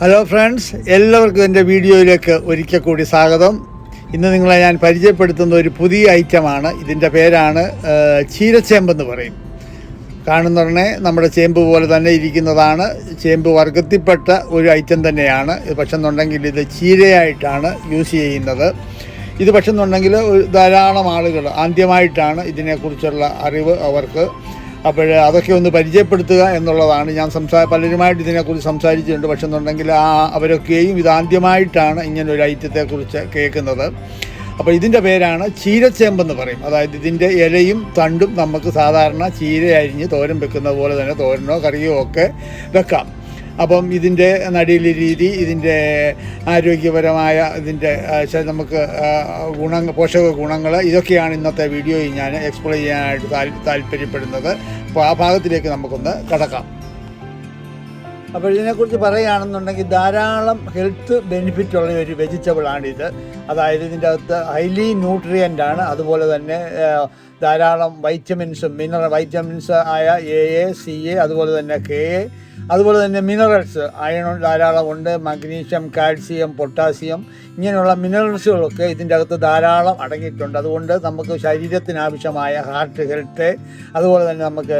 Hello friends എല്ലാവർക്കും എന്റെ വീഡിയോയിലേക്ക് ഒരിക്കൽ കൂടി സ്വാഗതം. ഇന്ന് നിങ്ങളെ ഞാൻ പരിചയപ്പെടുത്തുന്ന ഒരു പുതിയ ഐറ്റമാണ്. ഇതിന്റെ പേരാണ് ചീരച്ചേമ്പെന്ന് പറയും. കാണുന്ന ഉടനെ നമ്മുടെ ചേമ്പ് പോലെ തന്നെ ഇരിക്കുന്നതാണ്. ചേമ്പ് വർഗത്തിൽപ്പെട്ട ഒരു ഐറ്റം തന്നെയാണ്. പക്ഷെ എന്നുണ്ടെങ്കിൽ ഇത് ചീരയായിട്ടാണ് യൂസ് ചെയ്യുന്നത്. ഇത് പക്ഷെ എന്നുണ്ടെങ്കിൽ ഒരു ധാരാളം ആളുകൾ ആദ്യമായിട്ടാണ് ഇതിനെക്കുറിച്ചുള്ള അറിവ് അവർക്ക് അപ്പോൾ അതൊക്കെ ഒന്ന് പരിചയപ്പെടുത്തുക എന്നുള്ളതാണ്. ഞാൻ സംസാ പലരുമായിട്ട് ഇതിനെക്കുറിച്ച് സംസാരിച്ചിട്ടുണ്ട്. പക്ഷെ എന്നുണ്ടെങ്കിൽ ആ അവരൊക്കെയും ഇതാദ്യമായിട്ടാണ് ഇങ്ങനെ ഒരു ഐറ്റത്തെക്കുറിച്ച് കേൾക്കുന്നത്. അപ്പോൾ ഇതിന്റെ പേരാണ് ചീരച്ചേമ്പെന്ന് പറയും. അതായത് ഇതിന്റെ ഇലയും തണ്ടും നമുക്ക് സാധാരണ ചീര അരിഞ്ഞ് തോരൻ വെക്കുന്ന പോലെ തന്നെ തോരനോ കറിയോ ഒക്കെ വെക്കാം. അപ്പം ഇതിന്റെ നടീലി രീതി ഇതിന്റെ ആരോഗ്യപരമായ ഇതിന്റെ നമുക്ക് ഗുണ പോഷക ഗുണങ്ങൾ ഇതൊക്കെയാണ് ഇന്നത്തെ വീഡിയോയിൽ ഞാൻ എക്സ്പ്ലെയിൻ ചെയ്യാനായിട്ട് താല്പര്യപ്പെടുന്നത്. അപ്പോൾ ആ ഭാഗത്തിലേക്ക് നമുക്കൊന്ന് കടക്കാം. അപ്പോൾ ഇതിനെക്കുറിച്ച് പറയുകയാണെന്നുണ്ടെങ്കിൽ ധാരാളം ഹെൽത്ത് ബെനിഫിറ്റ് ഉള്ള ഒരു വെജിറ്റബിളാണിത് അതായത് ഇതിന്റെ അകത്ത് ഹൈലി ന്യൂട്രിയന്റ് ആണ്. അതുപോലെ തന്നെ ധാരാളം വൈറ്റമിൻസും മിനറൽ വൈറ്റമിൻസ് ആയ എ എ സി എ അതുപോലെ തന്നെ കെ എ അതുപോലെ തന്നെ മിനറൽസ് അയൺ ധാരാളം ഉണ്ട് മഗ്നീഷ്യം കാൽസ്യം പൊട്ടാസ്യം ഇങ്ങനെയുള്ള മിനറൽസുകളൊക്കെ ഇതിന്റെ അകത്ത് ധാരാളം അടങ്ങിയിട്ടുണ്ട്. അതുകൊണ്ട് നമുക്ക് ശരീരത്തിനാവശ്യമായ ഹാർട്ട് ഹെൽത്ത് അതുപോലെ തന്നെ നമുക്ക്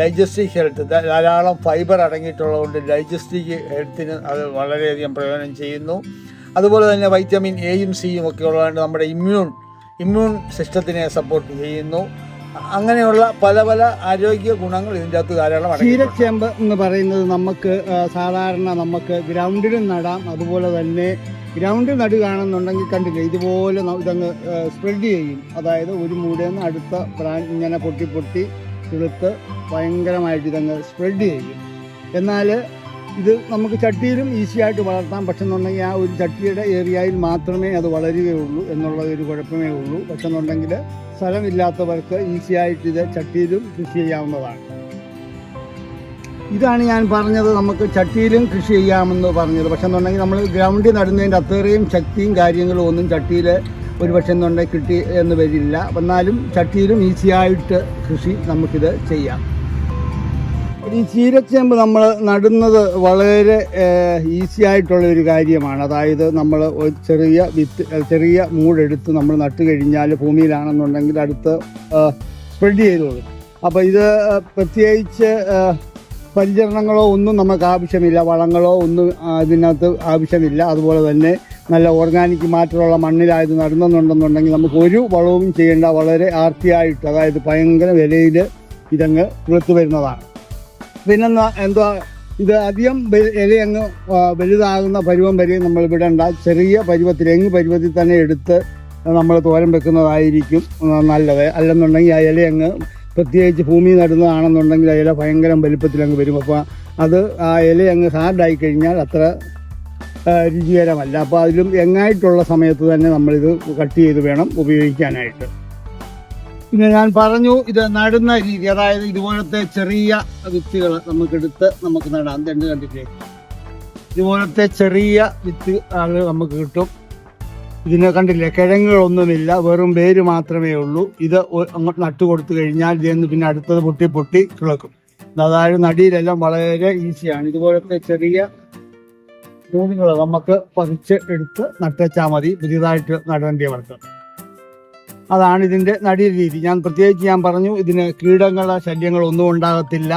ഡൈജസ്റ്റീവ് ഹെൽത്ത് ധാരാളം ഫൈബർ അടങ്ങിയിട്ടുള്ളതുകൊണ്ട് ഡൈജസ്റ്റീവ് ഹെൽത്തിന് അത് വളരെയധികം പ്രയോജനം ചെയ്യുന്നു. അതുപോലെ തന്നെ വൈറ്റമിൻ എയും സിയും ഒക്കെ ഉള്ളതുകൊണ്ട് നമ്മുടെ ഇമ്മ്യൂൺ ഇമ്മ്യൂൺ സിസ്റ്റത്തിനെ സപ്പോർട്ട് ചെയ്യുന്നു. അങ്ങനെയുള്ള പല പല ആരോഗ്യ ഗുണങ്ങൾ ഇതിന്റെ അകത്ത് ധാരാളം ക്ഷീരച്ചേമ്പ് എന്ന് പറയുന്നത് നമുക്ക് സാധാരണ നമുക്ക് ഗ്രൗണ്ടിലും നടാം. അതുപോലെ തന്നെ ഗ്രൗണ്ടിൽ നടുകയാണെന്നുണ്ടെങ്കിൽ കണ്ടില്ലേ ഇതുപോലെ ഇതങ്ങ് സ്പ്രെഡ് ചെയ്യും. അതായത് ഒരു മൂടിയിൽ നിന്ന് അടുത്ത ബ്രാൻ ഇങ്ങനെ പൊട്ടി പൊട്ടി കിളുത്ത് ഭയങ്കരമായിട്ട് ഇതങ്ങ് സ്പ്രെഡ് ചെയ്യും. എന്നാൽ ഇത് നമുക്ക് ചട്ടിയിലും ഈസിയായിട്ട് വളർത്താം. പക്ഷെ എന്നുണ്ടെങ്കിൽ ആ ഒരു ചട്ടിയുടെ ഏരിയയിൽ മാത്രമേ അത് വളരുകയുള്ളൂ എന്നുള്ള ഒരു കുഴപ്പമേ ഉള്ളൂ. പക്ഷെ എന്നുണ്ടെങ്കിൽ സ്ഥലമില്ലാത്തവർക്ക് ഈസിയായിട്ട് ഇത് ചട്ടിയിലും കൃഷി ചെയ്യാവുന്നതാണ്. ഇതാണ് ഞാൻ പറഞ്ഞത് നമുക്ക് ചട്ടിയിലും കൃഷി ചെയ്യാമെന്ന് പറഞ്ഞത്. പക്ഷെ എന്നുണ്ടെങ്കിൽ നമ്മൾ ഗ്രൗണ്ടിൽ നടുന്നതിന്റെ അത്രയും ശക്തിയും കാര്യങ്ങളും ഒന്നും ചട്ടിയിൽ ഒരു പക്ഷെ എന്നുണ്ടെങ്കിൽ കിട്ടി എന്ന് വരില്ല. എന്നാലും ചട്ടിയിലും ഈസിയായിട്ട് കൃഷി നമുക്കിത് ചെയ്യാം. ഈ ചീരച്ചേമ്പ് നമ്മൾ നടുന്നത് വളരെ ഈസി ആയിട്ടുള്ള ഒരു കാര്യമാണ്. അതായത് നമ്മൾ ചെറിയ വിത്ത് ചെറിയ മൂടെടുത്ത് നമ്മൾ നട്ട് കഴിഞ്ഞാൽ ഭൂമിയിലാണെന്നുണ്ടെങ്കിൽ അടുത്ത് സ്പ്രെഡ് ചെയ്തോളും. അപ്പോൾ ഇത് പ്രത്യേകിച്ച് പരിചരണങ്ങളോ ഒന്നും നമുക്ക് ആവശ്യമില്ല. വളങ്ങളോ ഒന്നും അതിനകത്ത് ആവശ്യമില്ല. അതുപോലെ തന്നെ നല്ല ഓർഗാനിക് മാറ്റമുള്ള മണ്ണിലായത് നടുന്നുണ്ടെന്നുണ്ടെങ്കിൽ നമുക്ക് ഒരു വളവും ചെയ്യേണ്ട വളരെ ആർത്തിയായിട്ട് അതായത് ഭയങ്കര വിലയിൽ ഇതങ്ങ് പുറത്തു വരുന്നതാണ്. പിന്നെ എന്തോ ഇത് അധികം ഇലയങ്ങ് വലുതാകുന്ന പരുവം വരെ നമ്മൾ വിടണ്ട ചെറിയ പരുവത്തിൽ എങ്ങ് പരുവത്തിൽ തന്നെ എടുത്ത് നമ്മൾ തോരം വെക്കുന്നതായിരിക്കും നല്ലത്. അല്ലെന്നുണ്ടെങ്കിൽ ആ ഇലയങ്ങ് പ്രത്യേകിച്ച് ഭൂമി നടുന്നതാണെന്നുണ്ടെങ്കിൽ ആ ഇല ഭയങ്കര വലിപ്പത്തിലങ്ങ് വരും. അപ്പോൾ അത് ആ ഇല അങ്ങ് ഹാർഡായി കഴിഞ്ഞാൽ അത്ര രുചികരമല്ല. അപ്പോൾ അതിലും എങ്ങായിട്ടുള്ള സമയത്ത് തന്നെ നമ്മളിത് കട്ട് ചെയ്ത് വേണം ഉപയോഗിക്കാനായിട്ട്. പിന്നെ ഞാൻ പറഞ്ഞു ഇത് നടുന്ന രീതി അതായത് ഇതുപോലത്തെ ചെറിയ വിത്തുകൾ നമുക്കെടുത്ത് നമുക്ക് നടാം. രണ്ട് കണ്ടിട്ടേ ഇതുപോലത്തെ ചെറിയ വിത്ത് നമുക്ക് കിട്ടും. ഇതിനെ കണ്ടില്ലേ? കിഴങ്ങുകളൊന്നുമില്ല വെറും വേര് മാത്രമേ ഉള്ളൂ. ഇത് അങ്ങോട്ട് നട്ടു കൊടുത്തു കഴിഞ്ഞാൽ ഇതെന്ന് പിന്നെ അടുത്തത് പൊട്ടി പൊട്ടി കിളക്കും. അതായത് നടിയിലെല്ലാം വളരെ ഈസിയാണ്. ഇതുപോലത്തെ ചെറിയ മൂന്നുകൾ നമുക്ക് പതിച്ച് എടുത്ത് നട്ടുവെച്ചാൽ മതി. പുതിയതായിട്ട് നടേണ്ടിയവർക്ക് അതാണ് ഇതിന്റെ രീതി ഞാൻ പ്രത്യേകിച്ച് ഞാൻ പറഞ്ഞു ഇതിന് കീടങ്ങൾ ശല്യങ്ങൾ ഒന്നും ഉണ്ടാകത്തില്ല.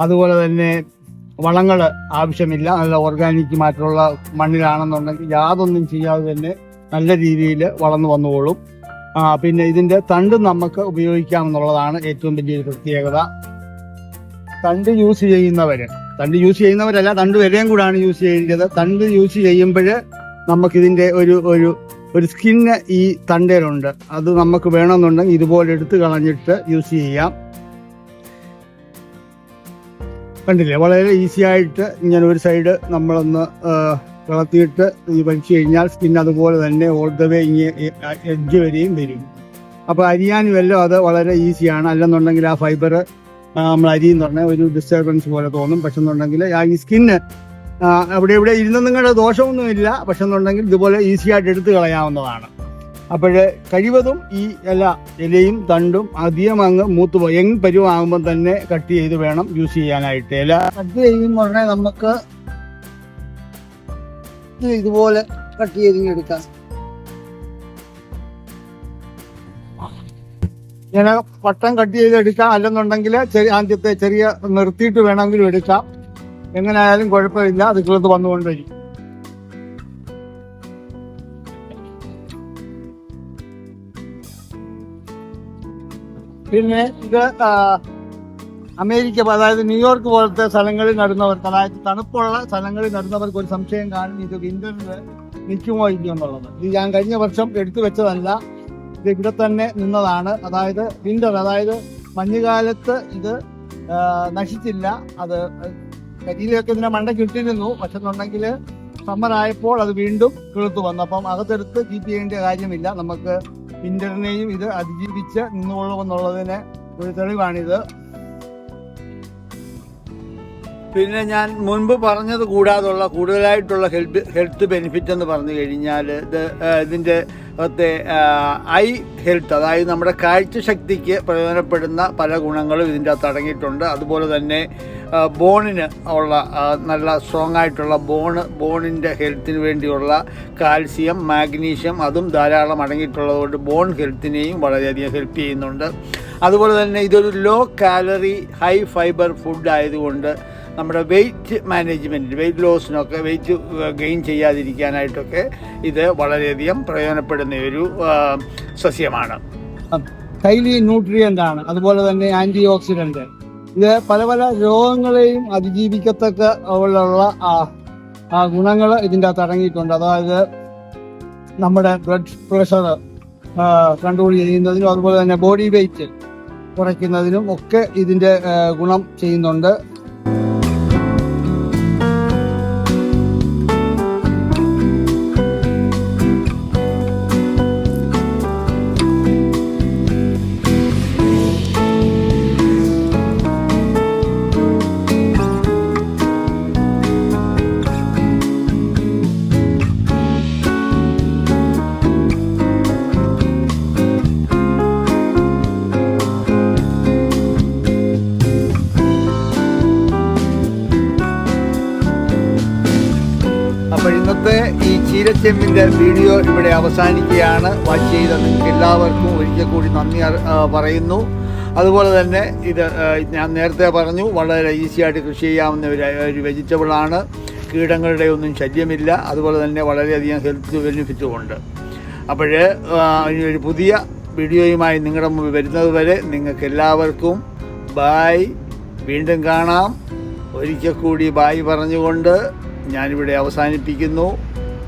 അതുപോലെ തന്നെ വളങ്ങൾ ആവശ്യമില്ല. നല്ല ഓർഗാനിക് മാറ്റമുള്ള മണ്ണിലാണെന്നുണ്ടെങ്കിൽ യാതൊന്നും ചെയ്യാതെ തന്നെ നല്ല രീതിയിൽ വളർന്നു വന്നുകൊള്ളും പിന്നെ ഇതിന്റെ തണ്ട് നമുക്ക് ഉപയോഗിക്കാമെന്നുള്ളതാണ് ഏറ്റവും വലിയൊരു പ്രത്യേകത. തണ്ട് യൂസ് ചെയ്യുന്നവർ തണ്ട് യൂസ് ചെയ്യുന്നവരല്ല തണ്ട് വരെയും കൂടാണ് യൂസ് ചെയ്യേണ്ടത്. തണ്ട് യൂസ് ചെയ്യുമ്പോൾ നമുക്കിതിന്റെ ഒരു ഒരു ഒരു സ്കിന്ന് ഈ തണ്ടയിലുണ്ട്. അത് നമുക്ക് വേണമെന്നുണ്ടെങ്കിൽ ഇതുപോലെ എടുത്ത് കളഞ്ഞിട്ട് യൂസ് ചെയ്യാം. കണ്ടില്ലേ? വളരെ ഈസി ആയിട്ട് ഇങ്ങനെ ഒരു സൈഡ് നമ്മളൊന്ന് ഈ വലിച്ചു കഴിഞ്ഞാൽ സ്കിൻ അതുപോലെ തന്നെ ഓൾ ദ വേ എഡ്ജ് വരെയും വരും. അപ്പോൾ അരിയാനും എല്ലാം അത് വളരെ ഈസിയാണ് അല്ലെന്നുണ്ടെങ്കിൽ ആ ഫൈബർ നമ്മൾ അരിയെന്ന് പറഞ്ഞാൽ ഒരു ഡിസ്റ്റർബൻസ് പോലെ തോന്നും. പക്ഷെ എന്നുണ്ടെങ്കിൽ ആ ഈ സ്കിന്ന് അവിടെ ഇവിടെ ഇരുന്ന് നിങ്ങളുടെ ദോഷമൊന്നുമില്ല. പക്ഷെ എന്നുണ്ടെങ്കിൽ ഇതുപോലെ ഈസി ആയിട്ട് എടുത്തു കളയാവുന്നതാണ്. അപ്പോൾ കഴിവതും ഈ ഇല ഇലയും തണ്ടും അധികം അങ്ങ് മൂത്ത് യങ് പരുവാകുമ്പോൾ തന്നെ കട്ട് ചെയ്ത് വേണം യൂസ് ചെയ്യാനായിട്ട്. ഇല കട്ട് ചെയ്യുമ്പോൾ നമുക്ക് ഇതുപോലെ കട്ട് ചെയ്തിങ്ങ് എടുക്കാം. ഇങ്ങനെ പട്ടം കട്ട് ചെയ്ത് എടുക്കാം. അല്ലെന്നുണ്ടെങ്കിൽ ആദ്യത്തെ ചെറിയ നിർത്തിയിട്ട് വേണമെങ്കിലും എടുക്കാം. എങ്ങനെയായാലും കുഴപ്പമില്ല. അത് കിളത്ത് വന്നുകൊണ്ടിരിക്കും. പിന്നെ ഇത് അമേരിക്ക അതായത് ന്യൂയോർക്ക് പോലത്തെ സ്ഥലങ്ങളിൽ നടുന്നവർക്ക് അതായത് തണുപ്പുള്ള സ്ഥലങ്ങളിൽ നടുന്നവർക്ക് ഒരു സംശയം കാണും. ഇത് വിന്ററിൽ നിൽക്കുമോ ഇല്ലയോ എന്നുള്ളത്. ഇത് ഞാൻ കഴിഞ്ഞ വർഷം എടുത്തു വെച്ചതല്ല. ഇത് ഇവിടെ തന്നെ നിന്നതാണ്. അതായത് വിന്റർ അതായത് മഞ്ഞുകാലത്ത് ഇത് നശിച്ചില്ല. അത് കരിയിലൊക്കെ ഇതിനെ മണ്ട കിട്ടിയിരുന്നു പക്ഷെന്നുണ്ടെങ്കിൽ സമ്മർ ആയപ്പോൾ അത് വീണ്ടും കിളുത്തു വന്നു. അപ്പം അകത്തെടുത്ത് കീപ്പ് ചെയ്യേണ്ട കാര്യമില്ല. നമുക്ക് വിന്ററിനെയും ഇത് അതിജീവിച്ച് നിന്നുകൊള്ളുമെന്നുള്ളതിന് ഒരു തെളിവാണിത്. പിന്നെ ഞാൻ മുൻപ് പറഞ്ഞത് കൂടാതുള്ള കൂടുതലായിട്ടുള്ള ഹെൽത്ത് ഹെൽത്ത് ബെനിഫിറ്റ് എന്ന് പറഞ്ഞു കഴിഞ്ഞാൽ ഇത് ഇതിന്റെ അകത്തെ ഐ ഹെൽത്ത് അതായത് നമ്മുടെ കാഴ്ചശക്തിക്ക് പ്രയോജനപ്പെടുന്ന പല ഗുണങ്ങളും ഇതിന്റെ അകത്ത് അടങ്ങിയിട്ടുണ്ട്. അതുപോലെ തന്നെ ബോണിന് ഉള്ള നല്ല സ്ട്രോങ് ആയിട്ടുള്ള ബോണ് ബോണിന്റെ ഹെൽത്തിന് വേണ്ടിയുള്ള കാൽസ്യം മാഗ്നീഷ്യം അതും ധാരാളം അടങ്ങിയിട്ടുള്ളതുകൊണ്ട് ബോൺ ഹെൽത്തിനെയും വളരെയധികം ഹെൽപ്പ് ചെയ്യുന്നുണ്ട്. അതുപോലെ തന്നെ ഇതൊരു low calorie high fibre food ആയതുകൊണ്ട് നമ്മുടെ വെയിറ്റ് മാനേജ്മെന്റ് വെയിറ്റ് ലോസിനൊക്കെ വെയിറ്റ് ഗെയിൻ ചെയ്യാതിരിക്കാനായിട്ടൊക്കെ ഇത് വളരെയധികം പ്രയോജനപ്പെടുന്ന ഒരു സസ്യമാണ്. ഹൈലി ന്യൂട്രിയന്റ് ആണ് അതുപോലെ തന്നെ ആന്റി ഓക്സിഡന്റ് ഇത് പല പല രോഗങ്ങളെയും അതിജീവിക്കത്തക്ക ഉള്ള ആ ഗുണങ്ങൾ ഇതിന്റെ അകത്ത് അടങ്ങിയിട്ടുണ്ട്. അതായത് നമ്മുടെ ബ്ലഡ് പ്രഷർ കൺട്രോൾ ചെയ്യുന്നതിനും അതുപോലെ തന്നെ ബോഡി വെയിറ്റ് കുറയ്ക്കുന്നതിനും ഒക്കെ ഇതിന്റെ ഗുണം ചെയ്യുന്നുണ്ട്. ഈ ചീരച്ചെമ്മിന്റെ വീഡിയോ ഇവിടെ അവസാനിക്കുകയാണ്. വാച്ച് ചെയ്ത നിങ്ങൾക്ക് എല്ലാവർക്കും ഒരിക്കൽ കൂടി നന്ദി പറയുന്നു. അതുപോലെ തന്നെ ഇത് ഞാൻ നേരത്തെ പറഞ്ഞു വളരെ ഈസിയായിട്ട് കൃഷി ചെയ്യാവുന്ന ഒരു ഒരു വെജിറ്റബിളാണ് കീടങ്ങളുടെ ഒന്നും ശല്യമില്ല. അതുപോലെ തന്നെ വളരെയധികം ഹെൽത്ത് ബെനിഫിറ്റും ഉണ്ട്. അപ്പോൾ ഒരു പുതിയ വീഡിയോയുമായി നിങ്ങളുടെ മുമ്പിൽ വരുന്നത് വരെ നിങ്ങൾക്ക് എല്ലാവർക്കും ബായ് വീണ്ടും കാണാം. ഒരിക്കൽ കൂടി ബായ് പറഞ്ഞുകൊണ്ട് ഞാനിവിടെ അവസാനിപ്പിക്കുന്നു.